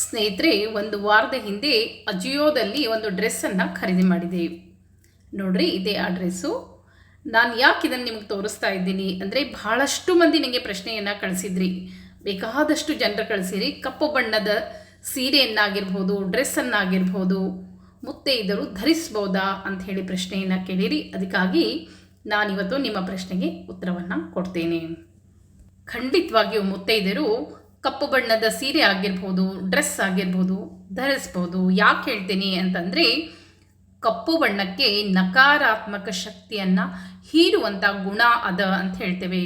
ಸ್ನೇಹಿತರೆ, ಒಂದು ವಾರದ ಹಿಂದೆ ಅಜಿಯೋದಲ್ಲಿ ಒಂದು ಡ್ರೆಸ್ಸನ್ನು ಖರೀದಿ ಮಾಡಿದೆ. ನೋಡ್ರಿ, ಇದೇ ಆ ಡ್ರೆಸ್ಸು ನಾನು ಯಾಕೆ ಇದನ್ನು ನಿಮ್ಗೆ ತೋರಿಸ್ತಾ ಇದ್ದೀನಿ? ಅಂದರೆ ಬಹಳಷ್ಟು ಮಂದಿ ನನಗೆ ಪ್ರಶ್ನೆಯನ್ನು ಕಳಿಸಿದ್ರಿ. ಬೇಕಾದಷ್ಟು ಜನರು ಕಳಿಸಿರಿ. ಕಪ್ಪು ಬಣ್ಣದ ಸೀರೆಯನ್ನಾಗಿರ್ಬೋದು, ಡ್ರೆಸ್ಸನ್ನಾಗಿರ್ಬೋದು ಮುತ್ತೈದರು ಧರಿಸ್ಬೋದಾ ಹೇಳಿ ಪ್ರಶ್ನೆಯನ್ನು ಕೇಳಿರಿ. ಅದಕ್ಕಾಗಿ ನಾನಿವತ್ತು ನಿಮ್ಮ ಪ್ರಶ್ನೆಗೆ ಉತ್ತರವನ್ನು ಕೊಡ್ತೇನೆ. ಖಂಡಿತವಾಗಿಯೂ ಮುತ್ತೈದೆಯರು ಕಪ್ಪು ಬಣ್ಣದ ಸೀರೆ ಆಗಿರ್ಬೋದು, ಡ್ರೆಸ್ ಆಗಿರ್ಬೋದು, ಧರಿಸ್ಬೋದು. ಯಾಕೆ ಹೇಳ್ತೀನಿ ಅಂತಂದರೆ, ಕಪ್ಪು ಬಣ್ಣಕ್ಕೆ ನಕಾರಾತ್ಮಕ ಶಕ್ತಿಯನ್ನು ಹೀರುವಂಥ ಗುಣ ಅದ ಅಂತ ಹೇಳ್ತೇವೆ.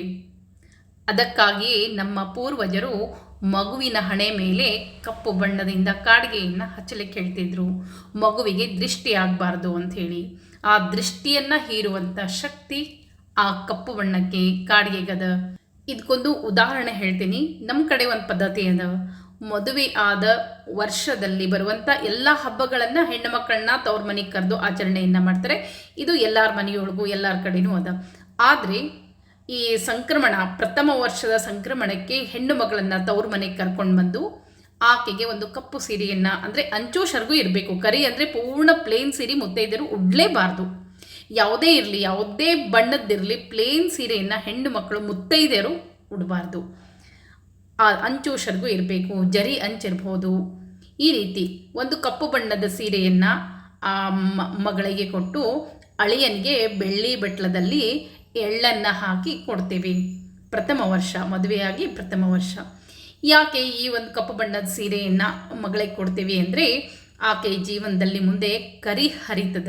ಅದಕ್ಕಾಗಿಯೇ ನಮ್ಮ ಪೂರ್ವಜರು ಮಗುವಿನ ಹಣೆ ಮೇಲೆ ಕಪ್ಪು ಬಣ್ಣದಿಂದ ಕಾಡಿಗೆಯನ್ನು ಹಚ್ಚಲಿಕ್ಕೆ ಹೇಳ್ತಿದ್ರು. ಮಗುವಿಗೆ ದೃಷ್ಟಿ ಆಗಬಾರ್ದು ಅಂಥೇಳಿ ಆ ದೃಷ್ಟಿಯನ್ನು ಹೀರುವಂಥ ಶಕ್ತಿ ಆ ಕಪ್ಪು ಬಣ್ಣಕ್ಕೆ ಕಾಡಿಗೆಗದ ಇದಕ್ಕೊಂದು ಉದಾಹರಣೆ ಹೇಳ್ತೀನಿ. ನಮ್ಮ ಕಡೆ ಒಂದು ಪದ್ಧತಿ ಅದ ಮದುವೆ ಆದ ವರ್ಷದಲ್ಲಿ ಬರುವಂಥ ಎಲ್ಲ ಹಬ್ಬಗಳನ್ನು ಹೆಣ್ಣು ಮಕ್ಕಳನ್ನ ತವ್ರ ಮನೆಗೆ ಕರೆದು ಆಚರಣೆಯನ್ನು ಮಾಡ್ತಾರೆ. ಇದು ಎಲ್ಲರ ಮನೆಯೊಳಗೂ, ಎಲ್ಲರ ಕಡೆನೂ ಅದ. ಆದರೆ ಈ ಸಂಕ್ರಮಣ, ಪ್ರಥಮ ವರ್ಷದ ಸಂಕ್ರಮಣಕ್ಕೆ ಹೆಣ್ಣು ಮಗಳನ್ನು ತವ್ರ ಮನೆಗೆ ಕರ್ಕೊಂಡು ಬಂದು ಆಕೆಗೆ ಒಂದು ಕಪ್ಪು ಸೀರೆಯನ್ನು, ಅಂದರೆ ಅಂಚು ಶರ್ಗು ಇರಬೇಕು. ಕರಿ ಅಂದರೆ ಪೂರ್ಣ ಪ್ಲೇನ್ ಸೀರೆ ಮುತ್ತೈದರು ಉಡ್ಲೇಬಾರ್ದು. ಯಾವುದೇ ಇರಲಿ, ಯಾವುದೇ ಬಣ್ಣದ್ದಿರಲಿ ಪ್ಲೇನ್ ಸೀರೆಯನ್ನು ಹೆಣ್ಣು ಮಕ್ಕಳು ಮುತ್ತೈದೆಯರು ಉಡಬಾರ್ದು. ಆ ಅಂಚು ಶರ್ಗು ಇರಬೇಕು, ಜರಿ ಅಂಚಿರ್ಬೋದು. ಈ ರೀತಿ ಒಂದು ಕಪ್ಪು ಬಣ್ಣದ ಸೀರೆಯನ್ನು, ಆ ಮಗಳಿಗೆ ಕೊಟ್ಟು ಅಳಿಯನಿಗೆ ಬೆಳ್ಳಿ ಬೆಟ್ಲದಲ್ಲಿ ಎಳ್ಳನ್ನು ಹಾಕಿ ಕೊಡ್ತೀವಿ. ಪ್ರಥಮ ವರ್ಷ, ಮದುವೆಯಾಗಿ ಪ್ರಥಮ ವರ್ಷ. ಯಾಕೆ ಈ ಒಂದು ಕಪ್ಪು ಬಣ್ಣದ ಸೀರೆಯನ್ನು ಮಗಳಿಗೆ ಕೊಡ್ತೀವಿ ಅಂದರೆ, ಆಕೆ ಜೀವನದಲ್ಲಿ ಮುಂದೆ ಕರಿ ಹರಿತದ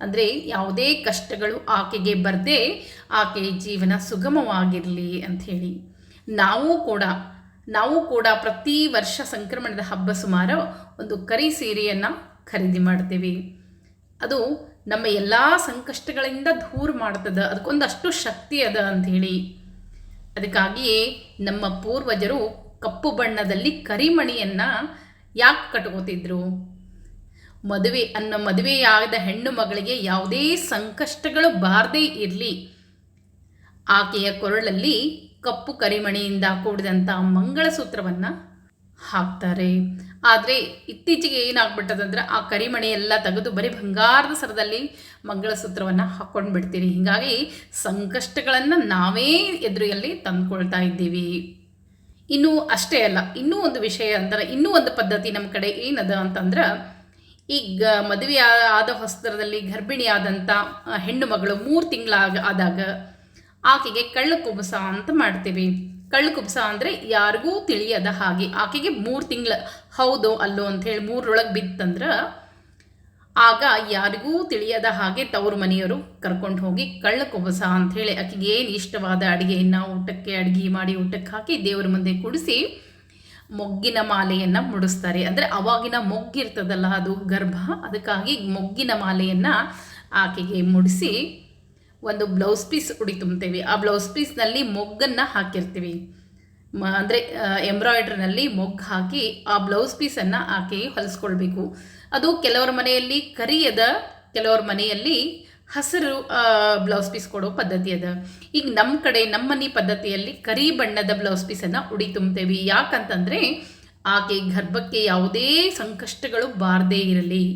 ಅಂದರೆ ಯಾವುದೇ ಕಷ್ಟಗಳು ಆಕೆಗೆ ಬರದೆ ಆಕೆ ಜೀವನ ಸುಗಮವಾಗಿರಲಿ ಅಂಥೇಳಿ ನಾವು ಕೂಡ ನಾವು ಕೂಡ ಪ್ರತಿ ವರ್ಷ ಸಂಕ್ರಮಣದ ಹಬ್ಬ ಸುಮಾರು ಒಂದು ಕರಿ ಸೀರೆಯನ್ನು ಖರೀದಿ ಮಾಡ್ತೀವಿ. ಅದು ನಮ್ಮ ಎಲ್ಲ ಸಂಕಷ್ಟಗಳಿಂದ ದೂರ ಮಾಡ್ತದೆ, ಅದಕ್ಕೊಂದಷ್ಟು ಶಕ್ತಿ ಅದ ಅಂಥೇಳಿ ಅದಕ್ಕಾಗಿಯೇ ನಮ್ಮ ಪೂರ್ವಜರು ಕಪ್ಪು ಬಣ್ಣದಲ್ಲಿ ಕರಿಮಣಿಯನ್ನು ಯಾಕೆ ಕಟ್ಕೋತಿದ್ರು? ಮದುವೆ ಅನ್ನೋ ಮದುವೆಯಾದ ಹೆಣ್ಣು ಮಗಳಿಗೆ ಯಾವುದೇ ಸಂಕಷ್ಟಗಳು ಬಾರದೇ ಇರಲಿ. ಆಕೆಯ ಕೊರಳಲ್ಲಿ ಕಪ್ಪು ಕರಿಮಣಿಯಿಂದ ಕೂಡಿದಂಥ ಮಂಗಳಸೂತ್ರವನ್ನು ಹಾಕ್ತಾರೆ. ಆದರೆ ಇತ್ತೀಚೆಗೆ ಏನಾಗ್ಬಿಟ್ಟದಂದ್ರೆ ಆ ಕರಿಮಣಿ ಎಲ್ಲ ತೆಗೆದು ಬರೀ ಬಂಗಾರದ ಸರದಲ್ಲಿ ಮಂಗಳಸೂತ್ರವನ್ನು ಹಾಕ್ಕೊಂಡು ಬಿಡ್ತೀರಿ ಹೀಗಾಗಿ ಸಂಕಷ್ಟಗಳನ್ನು ನಾವೇ ಎದುರಿಯಲ್ಲಿ ತಂದ್ಕೊಳ್ತಾ ಇದ್ದೀವಿ. ಇನ್ನೂ ಅಷ್ಟೇ ಅಲ್ಲ, ಇನ್ನೂ ಒಂದು ವಿಷಯ ಅಂದ್ರೆ ಇನ್ನೂ ಒಂದು ಪದ್ಧತಿ ನಮ್ಮ ಕಡೆ ಏನದ ಅಂತಂದ್ರೆ ಈಗ ಮದುವೆ ಆದ ಹೊಸದರದಲ್ಲಿ ಗರ್ಭಿಣಿಯಾದಂಥ ಹೆಣ್ಣು ಮಗಳು ಮೂರು ತಿಂಗಳಾಗ ಆದಾಗ ಆಕೆಗೆ ಕಳ್ಳು ಕುಬಸ ಅಂತ ಮಾಡ್ತೀವಿ. ಕಳ್ಳು ಕುಬಸ ಅಂದರೆ ಯಾರಿಗೂ ತಿಳಿಯದ ಹಾಗೆ ಆಕೆಗೆ ಮೂರು ತಿಂಗಳು, ಹೌದು ಅಲ್ಲೋ ಅಂಥೇಳಿ ಮೂರರೊಳಗೆ ಬಿತ್ತಂದ್ರೆ ಆಗ ಯಾರಿಗೂ ತಿಳಿಯದ ಹಾಗೆ ತವರು ಮನೆಯವರು ಕರ್ಕೊಂಡು ಹೋಗಿ ಕಳ್ಳ ಕುಬಸ ಅಂಥೇಳಿ ಆಕೆಗೆ ಏನು ಇಷ್ಟವಾದ ಅಡುಗೆಯನ್ನು ಊಟಕ್ಕೆ ಅಡುಗೆ ಮಾಡಿ ಊಟಕ್ಕೆ ಹಾಕಿ ದೇವರ ಮುಂದೆ ಕೂಡಿಸಿ ಮೊಗ್ಗಿನ ಮಾಲೆಯನ್ನು ಮುಡಿಸ್ತಾರೆ. ಅಂದರೆ ಅವಾಗಿನ ಮೊಗ್ಗಿರ್ತದಲ್ಲ ಅದು ಗರ್ಭ, ಅದಕ್ಕಾಗಿ ಮೊಗ್ಗಿನ ಮಾಲೆಯನ್ನು ಆಕೆಗೆ ಮುಡಿಸಿ ಒಂದು ಬ್ಲೌಸ್ ಪೀಸ್ ಉಡಿ ತುಂಬ್ತೇವೆ ಆ ಬ್ಲೌಸ್ ಪೀಸ್ನಲ್ಲಿ ಮೊಗ್ಗನ್ನು ಹಾಕಿರ್ತೀವಿ. ಮ, ಅಂದರೆ ಎಂಬ್ರಾಯ್ಡ್ರಿನಲ್ಲಿ ಮೊಗ್ಗು ಹಾಕಿ ಆ ಬ್ಲೌಸ್ ಪೀಸನ್ನು ಆಕೆಗೆ ಹೊಲಿಸ್ಕೊಳ್ಬೇಕು. ಅದು ಕೆಲವರ ಮನೆಯಲ್ಲಿ, ಕರಿಯದ ಕೆಲವರ ಮನೆಯಲ್ಲಿ ಹಸಿರು ಬ್ಲೌಸ್ ಪೀಸ್ ಕೊಡೋ ಪದ್ಧತಿ ಅದ. ಈಗ ನಮ್ಮ ಕಡೆ, ನಮ್ಮ ಮನೆ ಪದ್ಧತಿಯಲ್ಲಿ ಕರಿ ಬಣ್ಣದ ಬ್ಲೌಸ್ ಪೀಸನ್ನು ಉಡಿ ತುಂಬ್ತೇವೆ. ಯಾಕಂತಂದರೆ ಆಕೆ ಗರ್ಭಕ್ಕೆ ಯಾವುದೇ ಸಂಕಷ್ಟಗಳು ಬಾರದೇ ಇರಲಿ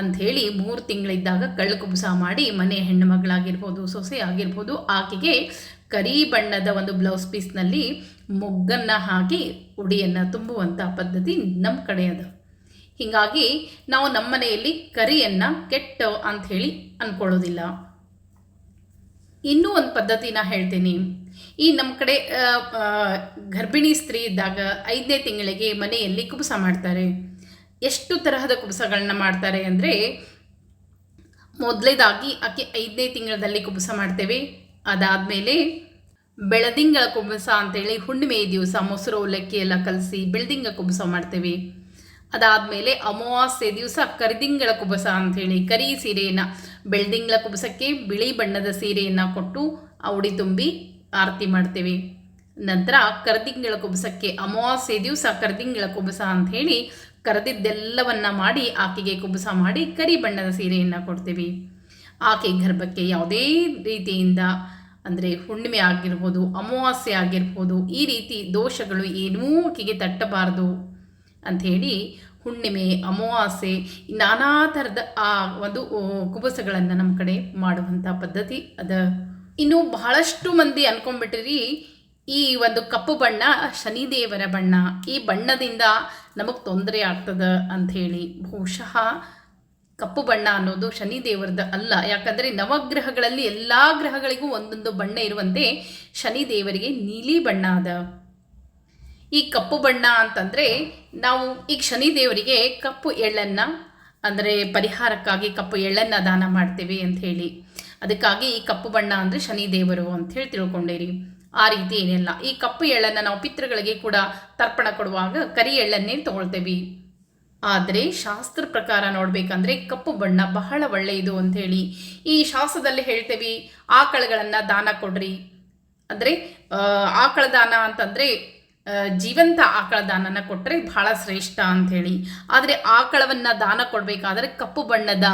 ಅಂಥೇಳಿ ಮೂರು ತಿಂಗಳಿದ್ದಾಗ ಕಳ್ಳು ಕುಬುಸ ಮಾಡಿ ಮನೆ ಹೆಣ್ಣು ಮಗಳಾಗಿರ್ಬೋದು, ಸೊಸೆ ಆಗಿರ್ಬೋದು, ಆಕೆಗೆ ಕರಿ ಬಣ್ಣದ ಒಂದು ಬ್ಲೌಸ್ ಪೀಸ್ನಲ್ಲಿ ಮೊಗ್ಗನ್ನು ಹಾಕಿ ಉಡಿಯನ್ನು ತುಂಬುವಂಥ ಪದ್ಧತಿ ನಮ್ಮ ಕಡೆ ಅದ. ಹೀಗಾಗಿ ನಾವು ನಮ್ಮ ಮನೆಯಲ್ಲಿ ಕರಿಯನ್ನು ಕೆಟ್ಟ ಅಂಥೇಳಿ ಅಂದ್ಕೊಳ್ಳೋದಿಲ್ಲ ಇನ್ನೂ ಒಂದು ಪದ್ಧತಿನ ಹೇಳ್ತೀನಿ. ಈ ನಮ್ಮ ಕಡೆ ಗರ್ಭಿಣಿ ಸ್ತ್ರೀ ಇದ್ದಾಗ ಐದನೇ ತಿಂಗಳಿಗೆ ಮನೆಯಲ್ಲಿ ಕುಬಸ ಮಾಡ್ತಾರೆ. ಎಷ್ಟು ತರಹದ ಕುಬಸಗಳನ್ನ ಮಾಡ್ತಾರೆ ಅಂದರೆ, ಮೊದಲೇದಾಗಿ ಆಕೆ ಐದನೇ ತಿಂಗಳಲ್ಲಿ ಕುಬಸ ಮಾಡ್ತೇವೆ. ಅದಾದಮೇಲೆ ಬೆಳದಿಂಗಳ ಕುಬಸ ಅಂತೇಳಿ ಹುಣ್ಣಿಮೆ ದಿವಸ ಮೊಸರು ಅವಲಕ್ಕಿ ಎಲ್ಲ ಕಲಸಿ ಬೆಳದಿಂಗ ಕುಬಸ ಮಾಡ್ತೇವೆ. ಅದಾದಮೇಲೆ ಅಮಾವಾಸ್ಯೆ ದಿವಸ ಕರಿದಿಂಗಳ ಕುಬಸ ಅಂಥೇಳಿ ಕರಿ ಸೀರೆಯನ್ನು, ಬೆಳ್ದಿಂಗಳ ಕುಬಸಕ್ಕೆ ಬಿಳಿ ಬಣ್ಣದ ಸೀರೆಯನ್ನು ಕೊಟ್ಟು ಉಡಿ ತುಂಬಿ ಆರತಿ ಮಾಡ್ತೇವೆ. ನಂತರ ಕರದಿಂಗಳ ಕುಬಸಕ್ಕೆ ಅಮಾವಾಸ್ಯೆ ದಿವಸ ಕರದಿಂಗಳ ಕುಬಸ ಅಂಥೇಳಿ ಕರೆದಿದ್ದೆಲ್ಲವನ್ನ ಮಾಡಿ ಆಕೆಗೆ ಕುಬಸ ಮಾಡಿ ಕರಿ ಬಣ್ಣದ ಸೀರೆಯನ್ನು ಕೊಡ್ತೀವಿ. ಆಕೆ ಗರ್ಭಕ್ಕೆ ಯಾವುದೇ ರೀತಿಯಿಂದ ಅಂದರೆ ಹುಣ್ಣಿಮೆ ಆಗಿರ್ಬೋದು, ಅಮಾವಾಸ್ಯೆ ಆಗಿರ್ಬೋದು, ಈ ರೀತಿ ದೋಷಗಳು ಏನೂ ಆಕೆಗೆ ತಟ್ಟಬಾರದು. ಅಂಥೇಳಿ ಹುಣ್ಣಿಮೆ, ಅಮಾವಾಸ್ಯೆ ನಾನಾ ಥರದ ಆ ಒಂದು ಕುಬಸಗಳನ್ನು ನಮ್ಮ ಕಡೆ ಮಾಡುವಂಥ ಪದ್ಧತಿ ಅದ. ಇನ್ನು ಬಹಳಷ್ಟು ಮಂದಿ ಅನ್ಕೊಂಡ್ಬಿಟ್ರಿ, ಈ ಒಂದು ಕಪ್ಪು ಬಣ್ಣ, ಶನಿದೇವರ ಬಣ್ಣ, ಈ ಬಣ್ಣದಿಂದ ನಮಗೆ ತೊಂದರೆ ಆಗ್ತದ ಅಂಥೇಳಿ ಬಹುಶಃ ಕಪ್ಪು ಬಣ್ಣ ಅನ್ನೋದು ಶನಿ ದೇವರದ ಅಲ್ಲ. ಯಾಕಂದರೆ ನವಗ್ರಹಗಳಲ್ಲಿ ಎಲ್ಲ ಗ್ರಹಗಳಿಗೂ ಒಂದೊಂದು ಬಣ್ಣ ಇರುವಂತೆ ಶನಿ ದೇವರಿಗೆ ನೀಲಿ ಬಣ್ಣ ಅದ. ಈ ಕಪ್ಪು ಬಣ್ಣ ಅಂತಂದರೆ ನಾವು ಈ ಶನಿ ದೇವರಿಗೆ ಕಪ್ಪು ಎಳ್ಳನ್ನು, ಅಂದರೆ ಪರಿಹಾರಕ್ಕಾಗಿ ಕಪ್ಪು ಎಳ್ಳನ್ನು ದಾನ ಮಾಡ್ತೇವೆ ಅಂತ ಹೇಳಿ. ಅದಕ್ಕಾಗಿ ಈ ಕಪ್ಪು ಬಣ್ಣ ಅಂದರೆ ಶನಿ ದೇವರು ಅಂತ ಹೇಳಿ ತಿಳ್ಕೊಂಡಿರಿ. ಆ ರೀತಿ ಏನಿಲ್ಲ. ಈ ಕಪ್ಪು ಎಳ್ಳನ್ನು ನಾವು ಪಿತೃಗಳಿಗೆ ಕೂಡ ತರ್ಪಣ ಕೊಡುವಾಗ ಕರಿ ಎಳ್ಳನ್ನೇ ತಗೊಳ್ತೇವೆ. ಆದರೆ ಶಾಸ್ತ್ರ ಪ್ರಕಾರ ನೋಡಬೇಕಂದ್ರೆ ಕಪ್ಪು ಬಣ್ಣ ಬಹಳ ಒಳ್ಳೆಯದು ಅಂಥೇಳಿ ಈ ಶಾಸ್ತ್ರದಲ್ಲಿ ಹೇಳ್ತೇವೆ, ಆಕಳುಗಳನ್ನು ದಾನ ಕೊಡ್ರಿ. ಅಂದರೆ ಆಕಳ ದಾನ ಅಂತಂದರೆ ಜೀವಂತ ಆಕಳ ದಾನನ ಕೊಟ್ಟರೆ ಬಹಳ ಶ್ರೇಷ್ಠ ಅಂತ ಹೇಳಿ ಆದರೆ ಆಕಳವನ್ನು ದಾನ ಕೊಡಬೇಕಾದ್ರೆ ಕಪ್ಪು ಬಣ್ಣದ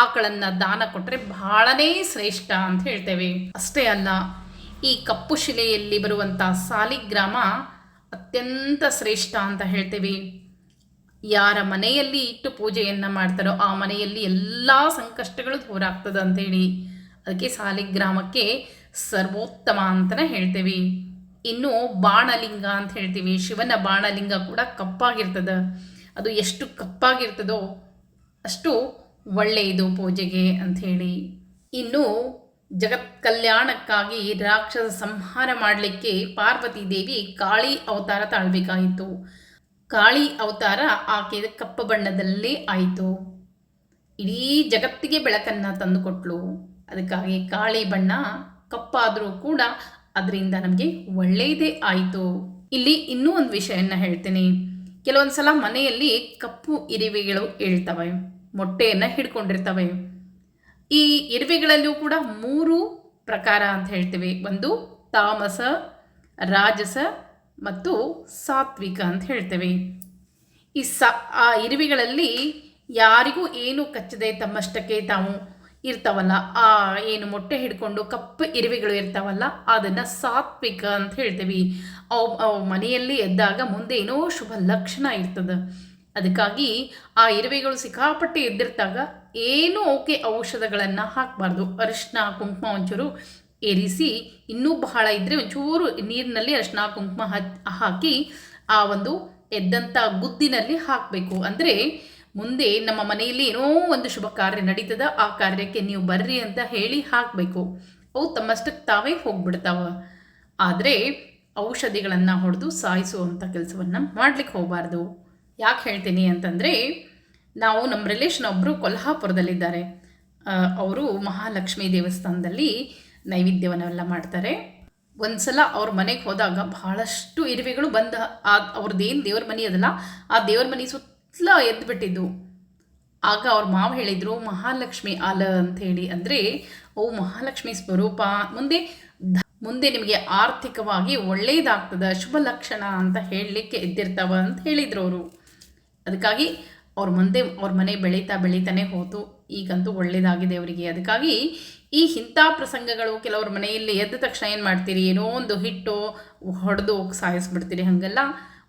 ಆಕಳನ್ನು ದಾನ ಕೊಟ್ಟರೆ ಬಹಳನೇ ಶ್ರೇಷ್ಠ ಅಂತ ಹೇಳ್ತೇವೆ. ಅಷ್ಟೇ ಅಲ್ಲ, ಈ ಕಪ್ಪು ಶಿಲೆಯಲ್ಲಿ ಬರುವಂಥ ಸಾಲಿಗ್ರಾಮ ಅತ್ಯಂತ ಶ್ರೇಷ್ಠ ಅಂತ ಹೇಳ್ತೇವೆ. ಯಾರ ಮನೆಯಲ್ಲಿ ಇಟ್ಟು ಪೂಜೆಯನ್ನು ಮಾಡ್ತಾರೋ ಆ ಮನೆಯಲ್ಲಿ ಎಲ್ಲ ಸಂಕಷ್ಟಗಳು ದೂರ ಆಗ್ತದೆ ಅಂತೇಳಿ ಅದಕ್ಕೆ ಸಾಲಿಗ್ರಾಮಕ್ಕೆ ಸರ್ವೋತ್ತಮ ಅಂತಲೇ ಹೇಳ್ತೇವೆ. ಇನ್ನು ಬಾಣಲಿಂಗ ಅಂತ ಹೇಳ್ತೀವಿ. ಶಿವನ ಬಾಣಲಿಂಗ ಕೂಡ ಕಪ್ಪಾಗಿರ್ತದೆ. ಅದು ಎಷ್ಟು ಕಪ್ಪಾಗಿರ್ತದೋ ಅಷ್ಟು ಒಳ್ಳೆಯದು ಪೂಜೆಗೆ ಅಂಥೇಳಿ ಇನ್ನು ಜಗತ್ ಕಲ್ಯಾಣಕ್ಕಾಗಿ ರಾಕ್ಷಸ ಸಂಹಾರ ಮಾಡಲಿಕ್ಕೆ ಪಾರ್ವತಿ ದೇವಿ ಕಾಳಿ ಅವತಾರ ತಾಳ್ಬೇಕಾಯಿತು. ಕಾಳಿ ಅವತಾರ ಆಕೆ ಕಪ್ಪ ಬಣ್ಣದಲ್ಲೇ ಆಯಿತು. ಇಡೀ ಜಗತ್ತಿಗೆ ಬೆಳಕನ್ನು ತಂದುಕೊಟ್ಲು. ಅದಕ್ಕಾಗಿ ಕಾಳಿ ಬಣ್ಣ ಕಪ್ಪಾದರೂ ಕೂಡ ಅದರಿಂದ ನಮಗೆ ಒಳ್ಳೆಯದೇ ಆಯಿತು. ಇಲ್ಲಿ ಇನ್ನೂ ಒಂದು ವಿಷಯನ ಹೇಳ್ತೀನಿ. ಕೆಲವೊಂದು ಸಲ ಮನೆಯಲ್ಲಿ ಕಪ್ಪು ಇರಿವೆಗಳು ಏಳ್ತವೆ ಮೊಟ್ಟೆಯನ್ನು ಹಿಡ್ಕೊಂಡಿರ್ತವೆ. ಈ ಇರುವೆಗಳಲ್ಲೂ ಕೂಡ ಮೂರು ಪ್ರಕಾರ ಅಂತ ಹೇಳ್ತೇವೆ. ಒಂದು ತಾಮಸ, ರಾಜಸ ಮತ್ತು ಸಾತ್ವಿಕ ಅಂತ ಹೇಳ್ತೇವೆ. ಈ ಸ, ಆ ಇರುವೆಗಳಲ್ಲಿ ಯಾರಿಗೂ ಏನು ಕಚ್ಚದೆ ತಮ್ಮಷ್ಟಕ್ಕೆ ತಾವು ಇರ್ತಾವಲ್ಲ, ಆ ಏನು ಮೊಟ್ಟೆ ಹಿಡ್ಕೊಂಡು ಕಪ್ಪು ಇರುವೆಗಳು ಇರ್ತಾವಲ್ಲ, ಅದನ್ನು ಸಾತ್ವಿಕ ಅಂತ ಹೇಳ್ತೀವಿ. ಅವು ಮನೆಯಲ್ಲಿ ಎದ್ದಾಗ ಮುಂದೆ ಏನೋ ಶುಭ ಲಕ್ಷಣ ಇರ್ತದೆ. ಅದಕ್ಕಾಗಿ ಆ ಇರುವೆಗಳು ಸಿಕ್ಕಾಪಟ್ಟೆ ಎದ್ದಿರ್ತಾಗ ಏನೂ ಓಕೆ ಔಷಧಗಳನ್ನು ಹಾಕಬಾರ್ದು. ಅರಿಶಿನ ಕುಂಕುಮ ಒಂಚೂರು ಏರಿಸಿ, ಇನ್ನೂ ಬಹಳ ಇದ್ದರೆ ಒಂಚೂರು ನೀರಿನಲ್ಲಿ ಅರಿಶಿನ ಕುಂಕುಮ ಹಾಕಿ ಆ ಒಂದು ಎದ್ದಂಥ ಗುದ್ದಿನಲ್ಲಿ ಹಾಕಬೇಕು. ಅಂದರೆ ಮುಂದೆ ನಮ್ಮ ಮನೆಯಲ್ಲಿ ಏನೋ ಒಂದು ಶುಭ ಕಾರ್ಯ ನಡೀತದ, ಆ ಕಾರ್ಯಕ್ಕೆ ನೀವು ಬರ್ರಿ ಅಂತ ಹೇಳಿ ಹಾಕಬೇಕು. ಅವು ತಮ್ಮಷ್ಟಕ್ಕೆ ತಾವೇ ಹೋಗ್ಬಿಡ್ತಾವ. ಆದರೆ ಔಷಧಿಗಳನ್ನು ಹೊಡೆದು ಸಾಯಿಸುವಂಥ ಕೆಲಸವನ್ನು ಮಾಡ್ಲಿಕ್ಕೆ ಹೋಗಬಾರ್ದು. ಯಾಕೆ ಹೇಳ್ತೀನಿ ಅಂತಂದರೆ, ನಾವು ನಮ್ಮ ರಿಲೇಷನ್ ಒಬ್ಬರು ಕೊಲ್ಹಾಪುರದಲ್ಲಿದ್ದಾರೆ. ಅವರು ಮಹಾಲಕ್ಷ್ಮಿ ದೇವಸ್ಥಾನದಲ್ಲಿ ನೈವೇದ್ಯವನ್ನೆಲ್ಲ ಮಾಡ್ತಾರೆ. ಒಂದು ಸಲ ಅವ್ರ ಮನೆಗೆ ಹೋದಾಗ ಬಹಳಷ್ಟು ಇರುವೆಗಳು ಬಂದ, ಆ ಅವ್ರದ್ದೇನು ದೇವ್ರ ಮನೆ ಅದಲ್ಲ, ಆ ದೇವ್ರ ಮನೆ ಸುತ್ತಲ ಎದ್ದುಬಿಟ್ಟಿದ್ದು ಆಗ ಅವ್ರ ಮಾವ ಹೇಳಿದರು, ಮಹಾಲಕ್ಷ್ಮಿ ಅಲ ಹೇಳಿ ಅಂದರೆ, ಓ, ಮಹಾಲಕ್ಷ್ಮಿ ಸ್ವರೂಪ, ಮುಂದೆ ಮುಂದೆ ನಿಮಗೆ ಆರ್ಥಿಕವಾಗಿ ಒಳ್ಳೆಯದಾಗ್ತದೆ ಶುಭ ಲಕ್ಷಣ ಅಂತ ಹೇಳಲಿಕ್ಕೆ ಎದ್ದಿರ್ತಾವ ಅಂತ ಹೇಳಿದರು ಅವರು. ಅದಕ್ಕಾಗಿ ಅವ್ರ ಮುಂದೆ, ಅವ್ರ ಮನೆ ಬೆಳೀತಾ ಬೆಳೀತಾನೆ ಹೋತು. ಈಗಂತೂ ಒಳ್ಳೆಯದಾಗಿದೆ ಅವರಿಗೆ. ಅದಕ್ಕಾಗಿ ಈ ಇಂಥ ಪ್ರಸಂಗಗಳು ಕೆಲವ್ರ ಮನೆಯಲ್ಲಿ ಎದ್ದ ತಕ್ಷಣ ಏನು ಮಾಡ್ತೀರಿ? ಏನೋ ಒಂದು ಹಿಟ್ಟು ಹೊಡೆದು ಸಾಯಿಸ್ಬಿಡ್ತೀರಿ ಹಾಗೆಲ್ಲ.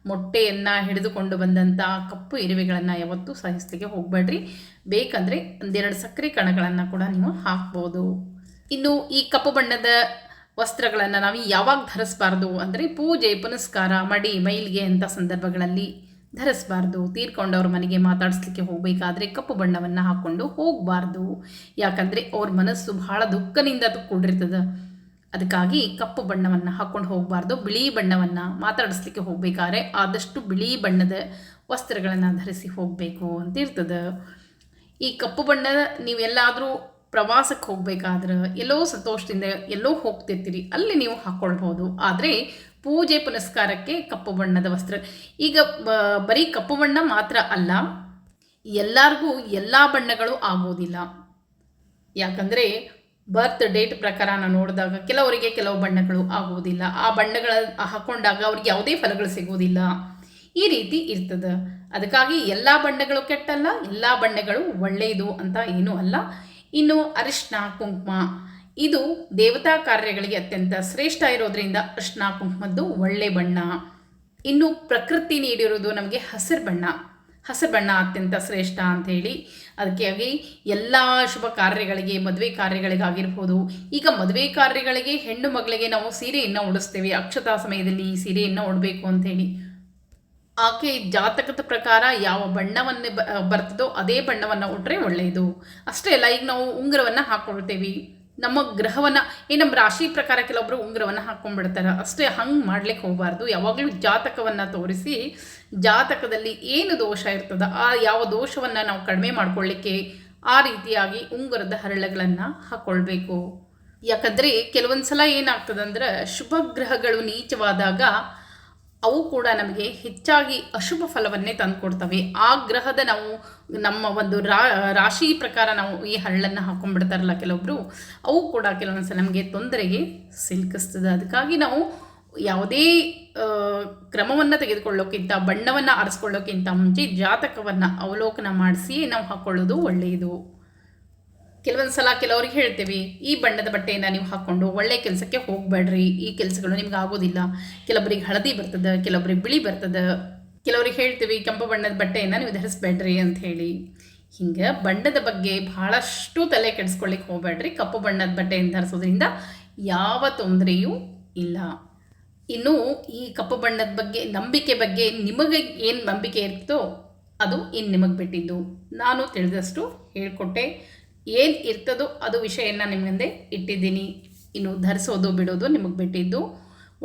ಮೊಟ್ಟೆಯನ್ನು ಹಿಡಿದುಕೊಂಡು ಬಂದಂಥ ಕಪ್ಪು ಇರುವೆಗಳನ್ನು ಯಾವತ್ತೂ ಸಹಿಸಲಿಕ್ಕೆ ಹೋಗಬೇಡ್ರಿ. ಬೇಕಂದರೆ ಒಂದೆರಡು ಸಕ್ಕರೆ ಕಣಗಳನ್ನು ಕೂಡ ನೀವು ಹಾಕ್ಬೋದು. ಇನ್ನು ಈ ಕಪ್ಪು ಬಣ್ಣದ ವಸ್ತ್ರಗಳನ್ನು ನಾವು ಯಾವಾಗ ಧರಿಸಬಾರ್ದು ಅಂದರೆ ಪೂಜೆ, ಪುನಸ್ಕಾರ, ಮಡಿ, ಮೈಲಿಗೆ ಅಂಥ ಸಂದರ್ಭಗಳಲ್ಲಿ ಧರಿಸಬಾರ್ದು. ತೀರ್ಕೊಂಡವ್ರ ಮನೆಗೆ ಮಾತಾಡಿಸ್ಲಿಕ್ಕೆ ಹೋಗಬೇಕಾದ್ರೆ ಕಪ್ಪು ಬಣ್ಣವನ್ನು ಹಾಕ್ಕೊಂಡು ಹೋಗಬಾರ್ದು. ಯಾಕಂದರೆ ಅವ್ರ ಮನಸ್ಸು ಬಹಳ ದುಃಖದಿಂದ ಕೂಡಿರ್ತದೆ ಅದಕ್ಕಾಗಿ ಕಪ್ಪು ಬಣ್ಣವನ್ನು ಹಾಕ್ಕೊಂಡು ಹೋಗಬಾರ್ದು, ಬಿಳಿ ಬಣ್ಣವನ್ನು ಮಾತಾಡಿಸ್ಲಿಕ್ಕೆ ಹೋಗಬೇಕಾದ್ರೆ ಆದಷ್ಟು ಬಿಳಿ ಬಣ್ಣದ ವಸ್ತ್ರಗಳನ್ನು ಧರಿಸಿ ಹೋಗಬೇಕು ಅಂತ ಇರ್ತದೆ. ಈ ಕಪ್ಪು ಬಣ್ಣದ ನೀವೆಲ್ಲಾದರೂ ಪ್ರವಾಸಕ್ಕೆ ಹೋಗಬೇಕಾದ್ರೆ ಎಲ್ಲೋ ಸಂತೋಷದಿಂದ ಎಲ್ಲೋ ಹೋಗ್ತಿರ್ತೀರಿ, ಅಲ್ಲಿ ನೀವು ಹಾಕ್ಕೊಳ್ಬೋದು ಆದರೆ ಪೂಜೆ ಪುನಸ್ಕಾರಕ್ಕೆ ಕಪ್ಪು ಬಣ್ಣದ ವಸ್ತ್ರ. ಈಗ ಬರೀ ಕಪ್ಪು ಬಣ್ಣ ಮಾತ್ರ ಅಲ್ಲ, ಎಲ್ಲರಿಗೂ ಎಲ್ಲ ಬಣ್ಣಗಳು ಆಗೋದಿಲ್ಲ. ಯಾಕಂದರೆ ಬರ್ತ್ ಡೇಟ್ ಪ್ರಕಾರ ನಾನು ನೋಡಿದಾಗ ಕೆಲವರಿಗೆ ಕೆಲವು ಬಣ್ಣಗಳು ಆಗುವುದಿಲ್ಲ. ಆ ಬಣ್ಣಗಳ ಹಾಕೊಂಡಾಗ ಅವ್ರಿಗೆ ಯಾವುದೇ ಫಲಗಳು ಸಿಗುವುದಿಲ್ಲ. ಈ ರೀತಿ ಇರ್ತದೆ. ಅದಕ್ಕಾಗಿ ಎಲ್ಲ ಬಣ್ಣಗಳು ಕೆಟ್ಟಲ್ಲ, ಎಲ್ಲ ಬಣ್ಣಗಳು ಒಳ್ಳೆಯದು ಅಂತ ಏನೂ ಅಲ್ಲ. ಇನ್ನು ಅರಿಶಿನ ಕುಂಕುಮ. ಇದು ದೇವತಾ ಕಾರ್ಯಗಳಿಗೆ ಅತ್ಯಂತ ಶ್ರೇಷ್ಠ ಇರೋದ್ರಿಂದ ಅರಿಶಿನ ಕುಂಕುಮದ್ದು ಒಳ್ಳೆ ಬಣ್ಣ. ಇನ್ನು ಪ್ರಕೃತಿ ನೀಡಿರೋದು ನಮಗೆ ಹಸಿರು ಬಣ್ಣ. ಹಸಿರು ಬಣ್ಣ ಅತ್ಯಂತ ಶ್ರೇಷ್ಠ ಅಂತ ಹೇಳಿ ಅದಕ್ಕಾಗಿ ಎಲ್ಲ ಶುಭ ಕಾರ್ಯಗಳಿಗೆ, ಮದುವೆ ಕಾರ್ಯಗಳಿಗಾಗಿರ್ಬೋದು. ಈಗ ಮದುವೆ ಕಾರ್ಯಗಳಿಗೆ ಹೆಣ್ಣು ಮಗಳಿಗೆ ನಾವು ಸೀರೆಯನ್ನು ಉಡಿಸ್ತೇವೆ. ಅಕ್ಷತಾ ಸಮಯದಲ್ಲಿ ಈ ಸೀರೆಯನ್ನು ಉಡಬೇಕು ಅಂತೇಳಿ ಆಕೆ ಜಾತಕದ ಪ್ರಕಾರ ಯಾವ ಬಣ್ಣವನ್ನು ಬರ್ತದೋ ಅದೇ ಬಣ್ಣವನ್ನು ಉಟ್ರೆ ಒಳ್ಳೆಯದು ಅಷ್ಟೇ ಅಲ್ಲ, ಈಗ ನಾವು ಉಂಗುರವನ್ನು ಹಾಕ್ಕೊಳ್ತೇವೆ ನಮ್ಮ ಗ್ರಹವನ್ನು, ಈ ನಮ್ಮ ರಾಶಿ ಪ್ರಕಾರ ಕೆಲವೊಬ್ಬರು ಉಂಗುರವನ್ನು ಹಾಕ್ಕೊಂಡ್ಬಿಡ್ತಾರೆ ಅಷ್ಟೇ ಹಂಗೆ ಮಾಡ್ಲಿಕ್ಕೆ ಹೋಗಬಾರ್ದು. ಯಾವಾಗಲೂ ಜಾತಕವನ್ನು ತೋರಿಸಿ, ಜಾತಕದಲ್ಲಿ ಏನು ದೋಷ ಇರ್ತದ, ಆ ಯಾವ ದೋಷವನ್ನು ನಾವು ಕಡಿಮೆ ಮಾಡ್ಕೊಳ್ಳಿಕ್ಕೆ ಆ ರೀತಿಯಾಗಿ ಉಂಗುರದ ಹರಳುಗಳನ್ನು ಹಾಕ್ಕೊಳ್ಬೇಕು ಯಾಕಂದರೆ ಕೆಲವೊಂದು ಸಲ ಏನಾಗ್ತದಂದ್ರೆ, ಶುಭ ಗ್ರಹಗಳು ನೀಚವಾದಾಗ ಅವು ಕೂಡ ನಮಗೆ ಹೆಚ್ಚಾಗಿ ಅಶುಭ ಫಲವನ್ನೇ ತಂದುಕೊಡ್ತವೆ. ಆ ಗ್ರಹದ ನಾವು ನಮ್ಮ ಒಂದು ರಾಶಿ ಪ್ರಕಾರ ನಾವು ಈ ಹರಳನ್ನು ಹಾಕೊಂಡ್ಬಿಡ್ತಾರಲ್ಲ ಕೆಲವೊಬ್ಬರು ಅವು ಕೂಡ ಕೆಲವೊಂದ್ಸಲ ನಮಗೆ ತೊಂದರೆಗೆ ಸಿಲುಕಿಸ್ತದೆ. ಅದಕ್ಕಾಗಿ ನಾವು ಯಾವುದೇ ಕ್ರಮವನ್ನು ತೆಗೆದುಕೊಳ್ಳೋಕ್ಕಿಂತ, ಬಣ್ಣವನ್ನು ಆರಿಸ್ಕೊಳ್ಳೋಕ್ಕಿಂತ ಮುಂಚೆ ಜಾತಕವನ್ನು ಅವಲೋಕನ ಮಾಡಿಸಿ ನಾವು ಹಾಕ್ಕೊಳ್ಳೋದು ಒಳ್ಳೆಯದು. ಕೆಲವೊಂದು ಸಲ ಕೆಲವ್ರಿಗೆ ಹೇಳ್ತೀವಿ, ಈ ಬಣ್ಣದ ಬಟ್ಟೆಯನ್ನು ನೀವು ಹಾಕ್ಕೊಂಡು ಒಳ್ಳೆ ಕೆಲಸಕ್ಕೆ ಹೋಗಬೇಡ್ರಿ, ಈ ಕೆಲಸಗಳು ನಿಮ್ಗೆ ಆಗೋದಿಲ್ಲ. ಕೆಲವೊಬ್ಬರಿಗೆ ಹಳದಿ ಬರ್ತದೆ ಕೆಲವೊಬ್ಬರಿಗೆ ಬಿಳಿ ಬರ್ತದೆ. ಕೆಲವ್ರಿಗೆ ಹೇಳ್ತೀವಿ ಕೆಂಪು ಬಣ್ಣದ ಬಟ್ಟೆಯನ್ನು ನೀವು ಧರಿಸ್ಬೇಡ್ರಿ ಅಂತ ಹೇಳಿ. ಹಿಂಗೆ ಬಣ್ಣದ ಬಗ್ಗೆ ಬಹಳಷ್ಟು ತಲೆ ಕೆಡಿಸ್ಕೊಳ್ಳಿಕ್ಕೆ ಹೋಗಬೇಡ್ರಿ. ಕಪ್ಪು ಬಣ್ಣದ ಬಟ್ಟೆಯನ್ನು ಧರಿಸೋದ್ರಿಂದ ಯಾವ ತೊಂದರೆಯೂ ಇಲ್ಲ. ಇನ್ನು ಈ ಕಪ್ಪು ಬಣ್ಣದ ಬಗ್ಗೆ, ನಂಬಿಕೆ ಬಗ್ಗೆ ನಿಮಗೆ ಏನು ನಂಬಿಕೆ ಇರ್ತೋ ಅದು ಇನ್ನು ನಿಮಗೆ ಬಿಟ್ಟಿದ್ದು. ನಾನು ತಿಳಿದಷ್ಟು ಹೇಳಿಕೊಟ್ಟೆ. ಏನು ಇರ್ತದೋ ಅದು ವಿಷಯನ ನಿಮ್ಮ ಮುಂದೆ ಇಟ್ಟಿದ್ದೀನಿ. ಇನ್ನು ಧರಿಸೋದು ಬಿಡೋದು ನಿಮಗೆ ಬಿಟ್ಟಿದ್ದು.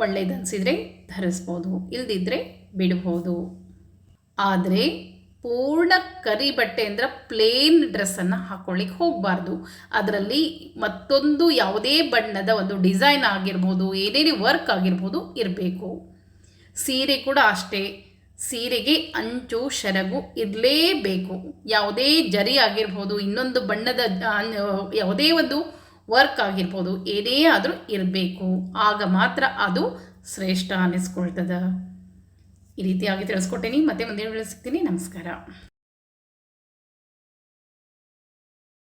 ಒಳ್ಳೇದು ಅನಿಸಿದರೆ ಧರಿಸ್ಬೋದು, ಇಲ್ದಿದ್ರೆ ಬಿಡ್ಬೋದು. ಆದರೆ ಪೂರ್ಣ ಕರಿ ಬಟ್ಟೆ ಅಂದರೆ ಪ್ಲೇನ್ ಡ್ರೆಸ್ಸನ್ನು ಹಾಕ್ಕೊಳ್ಳಿಕ್ಕೆ ಹೋಗಬಾರ್ದು. ಅದರಲ್ಲಿ ಮತ್ತೊಂದು ಯಾವುದೇ ಬಣ್ಣದ ಒಂದು ಡಿಸೈನ್ ಆಗಿರ್ಬೋದು, ಏನೇನೇ ವರ್ಕ್ ಆಗಿರ್ಬೋದು ಇರಬೇಕು. ಸೀರೆ ಕೂಡ ಅಷ್ಟೇ. ಸೀರೆಗೆ ಅಂಚು, ಶರಗು ಇರಲೇಬೇಕು. ಯಾವುದೇ ಜರಿ ಆಗಿರ್ಬೋದು, ಇನ್ನೊಂದು ಬಣ್ಣದ ಯಾವುದೇ ಒಂದು ವರ್ಕ್ ಆಗಿರ್ಬೋದು, ಏನೇ ಆದರೂ ಇರಬೇಕು. ಆಗ ಮಾತ್ರ ಅದು ಶ್ರೇಷ್ಠ ಅನ್ನಿಸ್ಕೊಳ್ತದೆ ಈ ರೀತಿಯಾಗಿ ತಿಳಿಸ್ಕೊಟ್ಟೇನಿ. ಮತ್ತೆ ಮುಂದಿನ ಸಿಗ್ತೀನಿ. ನಮಸ್ಕಾರ.